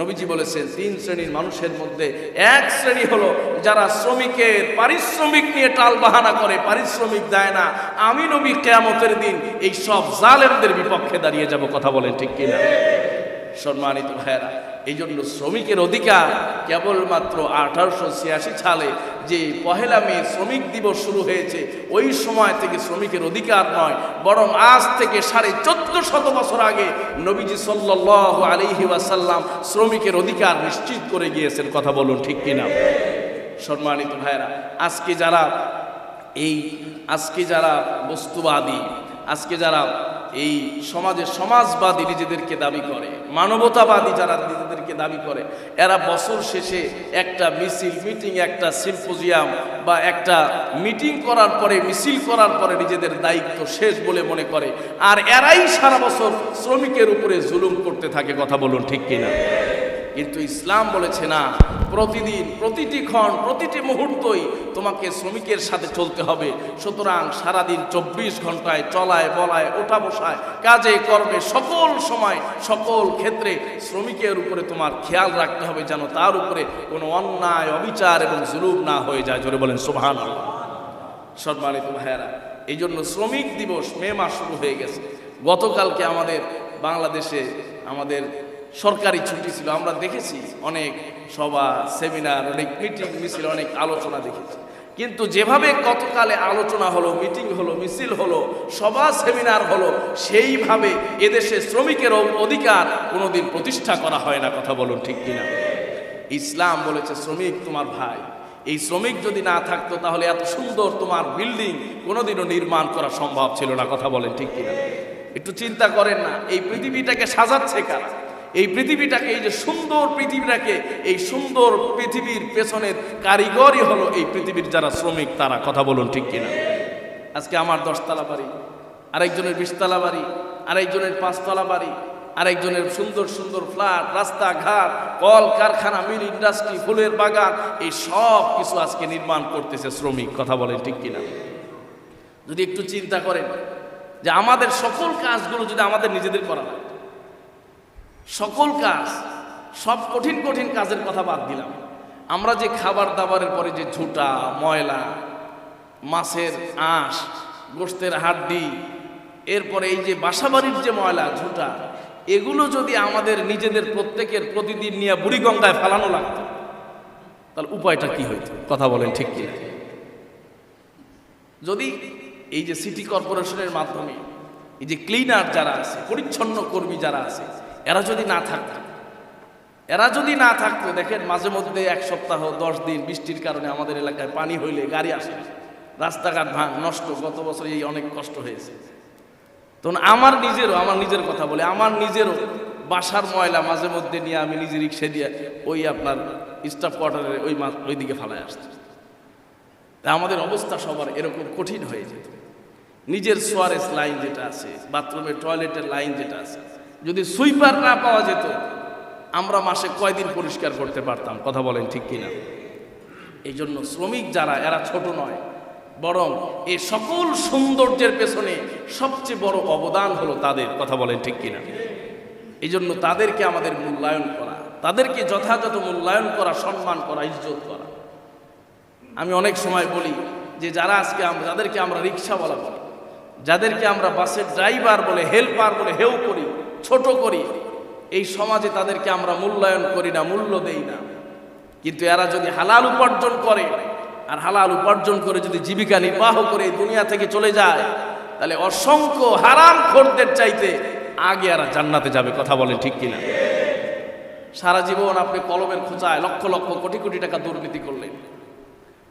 নবীজি বলেছেন, তিন শ্রেণির মানুষের মধ্যে এক শ্রেণি হলো যারা শ্রমিকের পারিশ্রমিক নিয়ে টাল বাহানা করে, পারিশ্রমিক দেয় না। আমি নবী কেয়ামতের দিন এই সব জালেমদের বিপক্ষে দাঁড়িয়ে যাব, কথা বলেন ঠিক কিনা? সম্মানিত ভাইয়েরা এই জন্য শ্রমিকের অধিকার কেবলমাত্র আঠারোশো ছিয়াশি সালে যে পহেলা মে শ্রমিক দিবস শুরু হয়েছে, ওই সময় থেকে শ্রমিকের অধিকার নয়, বরং আজ থেকে সাড়ে চোদ্দ শত বছর আগে নবীজি সাল্লাহ আলিহি ওয়াসাল্লাম শ্রমিকের অধিকার নিশ্চিত করে গিয়েছেন, কথা বলুন ঠিক কিনা? সম্মানিত ভাইয়েরা, আজকে যারা এই, আজকে যারা বস্তুবাদী, আজকে যারা এই সমাজে সমাজবাদী নিজেদেরকে দাবি করে, মানবতাবাদী যারা নিজেদেরকে দাবি করে, এরা বছর শেষে একটা মিছিল, মিটিং, একটা সিম্পোজিয়াম বা একটা মিটিং করার পরে, মিছিল করার পরে নিজেদের দায়িত্ব শেষ বলে মনে করে। আর এরাই সারা বছর শ্রমিকের উপরে জুলুম করতে থাকে, কথা বলুন ঠিক কিনা? কিন্তু ইসলাম বলেছে না, প্রতিদিন, প্রতিটি ক্ষণ, প্রতিটি মুহূর্তই তোমাকে শ্রমিকের সাথে চলতে হবে। সুতরাং সারাদিন চব্বিশ ঘন্টায় চলায়, বলায়, ওঠা বসায়, কাজে, কর্মে, সকল সময়, সকল ক্ষেত্রে শ্রমিকের উপরে তোমার খেয়াল রাখতে হবে যেন তার উপরে কোনো অন্যায়, অবিচার এবং জুলুম না হয়ে যায়। জোরে বলেন সুবহান সম্মানিত ভাইয়েরা এই জন্য শ্রমিক দিবস মে মাস শুরু হয়ে গেছে। গতকালকে আমাদের বাংলাদেশে আমাদের সরকারি ছুটি ছিল, আমরা দেখেছি অনেক সভা, সেমিনার, অনেক মিটিং, মিছিল, অনেক আলোচনা দেখেছি। কিন্তু যেভাবে কতকালে আলোচনা হলো, মিটিং হলো, মিছিল হলো, সভা, সেমিনার হলো, সেইভাবে এদেশে শ্রমিকের অধিকার কোনোদিন প্রতিষ্ঠা করা হয় না, কথা বলুন ঠিক কিনা? ইসলাম বলেছে, শ্রমিক তোমার ভাই। এই শ্রমিক যদি না থাকতো, তাহলে এত সুন্দর তোমার বিল্ডিং কোনোদিনও নির্মাণ করা সম্ভব ছিল না, কথা বলেন ঠিক কিনা? একটু চিন্তা করেন না, এই পৃথিবীটাকে সাজাচ্ছে কারা? এই পৃথিবীটাকে, এই যে সুন্দর পৃথিবীটাকে, এই সুন্দর পৃথিবীর পেছনের কারিগরই হলো এই পৃথিবীর যারা শ্রমিক, তারা। কথা বলুন ঠিক কিনা? আজকে আমার দশতলা বাড়ি, আরেকজনের বিশতলা বাড়ি, আরেকজনের পাঁচতলা বাড়ি, আরেকজনের সুন্দর সুন্দর ফ্ল্যাট, রাস্তাঘাট কল কারখানা মিল ইন্ডাস্ট্রি, ফুলের বাগান, এই সব কিছু আজকে নির্মাণ করতেছে শ্রমিক। কথা বলেন ঠিক কিনা? যদি একটু চিন্তা করেন যে আমাদের সকল কাজগুলো যদি আমাদের নিজেদের করা লাগে সকল কাজ, সব কঠিন কঠিন কাজের কথা বাদ দিলাম। আমরা যে খাবার দাবারের পরে যে ঝুটা, ময়লা, মাছের আঁশ, গোস্তের হাড্ডি, এরপরে এই যে বাসাবাড়ির যে ময়লা, ঝুটা, এগুলো যদি আমাদের নিজেদের প্রত্যেকের প্রতিদিন নিয়ে বুড়িগঙ্গায় ফেলানো লাগতো, তাহলে উপায়টা কি হইত? কথা বলেন ঠিক কি যদি এই যে সিটি কর্পোরেশনের মাধ্যমে, এই যে ক্লিনার যারা আছে, পরিচ্ছন্ন কর্মী যারা আছে এরা যদি না থাকতো, এরা যদি না থাকতো, দেখেন মাঝে মধ্যে এক সপ্তাহ, দশ দিন বৃষ্টির কারণে আমাদের এলাকায় পানি হইলে গাড়ি আসে। রাস্তাঘাট ভাঙ, নষ্ট। গত বছর এই অনেক কষ্ট হয়েছে। তখন আমার নিজেরও, আমার নিজের কথা বলে, আমার নিজেরও বাসার ময়লা মাঝে মধ্যে নিয়ে আমি নিজে রিক্সা দিয়ে ওই আপনার স্টাফ কোয়ার্টারের ওই ওই দিকে ফালায় আসতো তা আমাদের অবস্থা সবার এরকম কঠিন হয়ে যেত। নিজের সোয়ারেস লাইন যেটা আছে, বাথরুমের টয়লেটের লাইন যেটা আছে যদি সুইপার না পাওয়া যেত, আমরা মাসে কয়দিন পরিষ্কার করতে পারতাম? কথা বলেন ঠিক কিনা? এই জন্য শ্রমিক যারা, এরা ছোট নয়, বরং এই সকল সৌন্দর্যের পেছনে সবচেয়ে বড় অবদান হলো তাদের, কথা বলেন ঠিক কিনা? এই জন্য তাদেরকে আমাদের মূল্যায়ন করা, তাদেরকে যথাযথ মূল্যায়ন করা, সম্মান করা, ইজ্জত করা। আমি অনেক সময় বলি যে যারা আজকে আমরা যাদেরকে আমরা রিক্সাওয়ালা বলি যাদেরকে আমরা বাসের ড্রাইভার বলে, হেল্পার বলে হেউ করি ছোট করি। এই সমাজে তাদেরকে আমরা মূল্যায়ন করি না, মূল্য দেই না। কিন্তু এরা যদি হালাল উপার্জন করে আর হালাল উপার্জন করে যদি জীবিকা নির্বাহ করে দুনিয়া থেকে চলে যায়, তাহলে অসংখ্য হারাম খোরদের চাইতে আগে এরা জান্নাতে যাবে, কথা বলেন ঠিক কিনা? সারা জীবন আপনি কলমের খোঁচায় লক্ষ লক্ষ কোটি কোটি টাকা দুর্নীতি করলেন।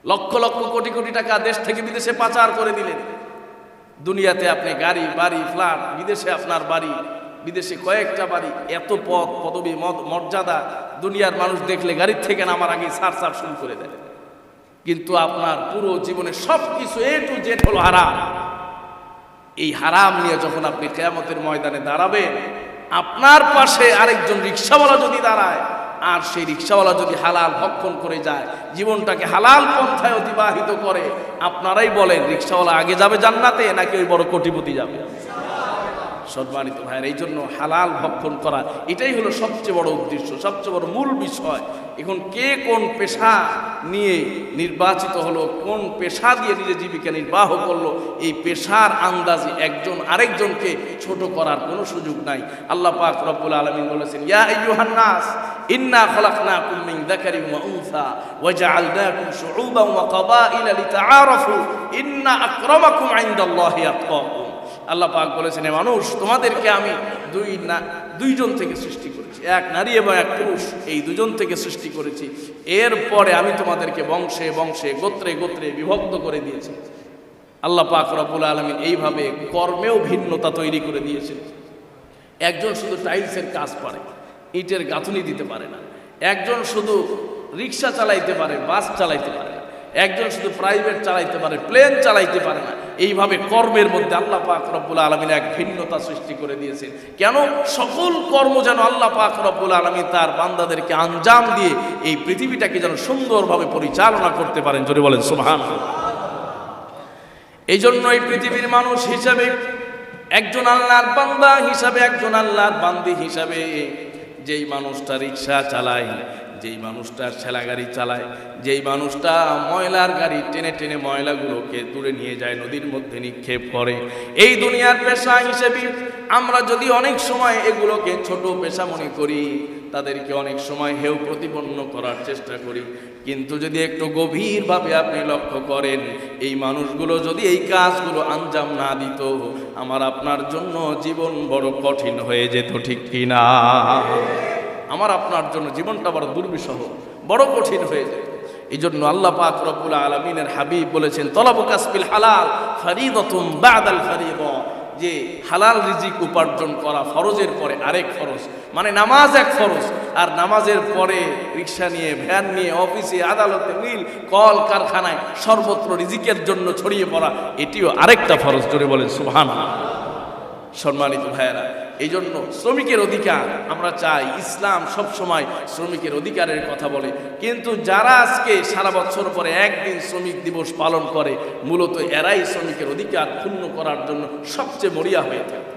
লক্ষ লক্ষ কোটি কোটি টাকা দেশ থেকে বিদেশে পাচার করে দিলেন। দুনিয়াতে আপনি গাড়ি, বাড়ি, ফ্ল্যাট, বিদেশে আপনার বাড়ি বিদেশে কয়েকটা বাড়ি, এত পদ পদবি মর্যাদা, দুনিয়ার মানুষ দেখলে গাড়ির থেকে নামার আগে সার সার শুরু করে দেয়। কিন্তু আপনার পুরো জীবনে সব কিছু এ টু হলো হারাম। এই হারাম নিয়ে যখন আপনি কেয়ামতের ময়দানে দাঁড়াবেন, আপনার পাশে আরেকজন রিক্সাওয়ালা যদি দাঁড়ায়, আর সেই রিক্সাওয়ালা যদি হালাল ভক্ষণ করে যায়, জীবনটাকে হালাল পন্থায় অতিবাহিত করে, আপনারাই বলেন, রিক্সাওয়ালা আগে যাবে জান্নাতে, নাকি ওই বড় কোটিপতি যাবে? সম্মানিত ভাইয়ের, এই জন্য হালাল ভক্ষণ করা, এটাই হলো সবচেয়ে বড় উদ্দেশ্য, সবচেয়ে বড় মূল বিষয়। এখন কে কোন পেশা নিয়ে নির্বাচিত হলো, কোন পেশা দিয়ে নিজের জীবিকা নির্বাহ করল, এই পেশার আন্দাজে একজন আরেকজনকে ছোট করার কোনো সুযোগ নাই। আল্লাহ পাক রব্বুল আলামিন বলেছেন, ইয়া আইয়ুহান নাস, ইন্না খলাকনাকুম মিন যাকারিন ওয়া উনসা ওয়া জাআলনাকুম শুউবান ওয়া ক্বাবাইলা লিতাআরাফু, ইন্না আকরামাকুম ইনদাল্লাহি আতকাকুম আল্লাহ পাক বলেছেন, "এ মানুষ, তোমাদেরকে আমি দুই না, দুইজন থেকে সৃষ্টি করেছি। এক নারী এবং এক পুরুষ, এই দুজন থেকে সৃষ্টি করেছি। এরপরে আমি তোমাদেরকে বংশে বংশে, গোত্রে গোত্রে বিভক্ত করে দিয়েছি। আল্লাহ পাক রব্বুল আলমিন এইভাবে কর্মেও ভিন্নতা তৈরি করে দিয়েছেন। একজন শুধু টাইলসের কাজ পারে, ইটের গাঁথুনি দিতে পারে না। একজন শুধু রিক্সা চালাইতে পারে, বাস চালাইতে পারে একজন শুধু প্রাইভেট চালাইতে পারে, প্লেন চালাইতে পারে না। এইভাবে কর্মের মধ্যে আল্লাহ পাক রব্বুল আলমিন এক ভিন্নতা সৃষ্টি করে দিয়েছেন। কেন? সকল কর্ম যেন আল্লাহ পাক রব্বুল আলমিন তার বান্দাদেরকে আঞ্জাম দিয়ে এই পৃথিবীটাকে যেন সুন্দরভাবে পরিচালনা করতে পারেন। যদি বলেন সুবহান এই জন্য এই পৃথিবীর মানুষ হিসাবে একজন আল্লাহর বান্দা হিসাবে একজন আল্লাহর বান্দি হিসাবে যেই মানুষটা রিক্সা চালায় যেই মানুষটা ঠেলা গাড়ি চালায়, যেই মানুষটা ময়লার গাড়ি টেনে টেনে ময়লাগুলোকে দূরে নিয়ে যায়, নদীর মধ্যে নিক্ষেপ করে। এই দুনিয়ার পেশা হিসেবে আমরা যদি অনেক সময় এগুলোকে ছোট পেশা মনে করি, তাদেরকে অনেক সময় হেউ প্রতিপন্ন করার চেষ্টা করি। কিন্তু যদি একটু গভীরভাবে আপনি লক্ষ্য করেন, এই মানুষগুলো যদি এই কাজগুলো আঞ্জাম না দিত, আমার আপনার জন্য জীবন বড় কঠিন হয়ে যেত, ঠিক কিনা? আমার আপনার জন্য জীবনটা বড় দুর্বিষহ, বড় কঠিন হয়ে যায়। এই জন্য আল্লাহ পাক রব্বুল আলমিনের হাবিব বলেছেন, তলাবু কাসবিল হালাল ফারিদতুম বাদাল ফারিদ। যে হালাল রিজিক উপার্জন করা ফরজের পরে আরেক ফরজ মানে নামাজ এক ফরজ, আর নামাজের পরে রিক্সা নিয়ে, ভ্যান নিয়ে, অফিসে, আদালতে, মিল, কল, কারখানায় সর্বত্র রিজিকের জন্য ছড়িয়ে পড়া, এটিও আরেকটা ফরজ, জোরে বলেন সুবহান সম্মানিত ভাইয়েরা এই জন্য শ্রমিকের অধিকার, আমরা চাই ইসলাম সব সময় শ্রমিকের অধিকারের কথা বলে। কিন্তু যারা আজকে সারা বছর পরে একদিন শ্রমিক দিবস পালন করে, মূলত এরাই শ্রমিকের অধিকার ক্ষুণ্ণ করার জন্য সবচেয়ে মরিয়া হয়ে থাকে।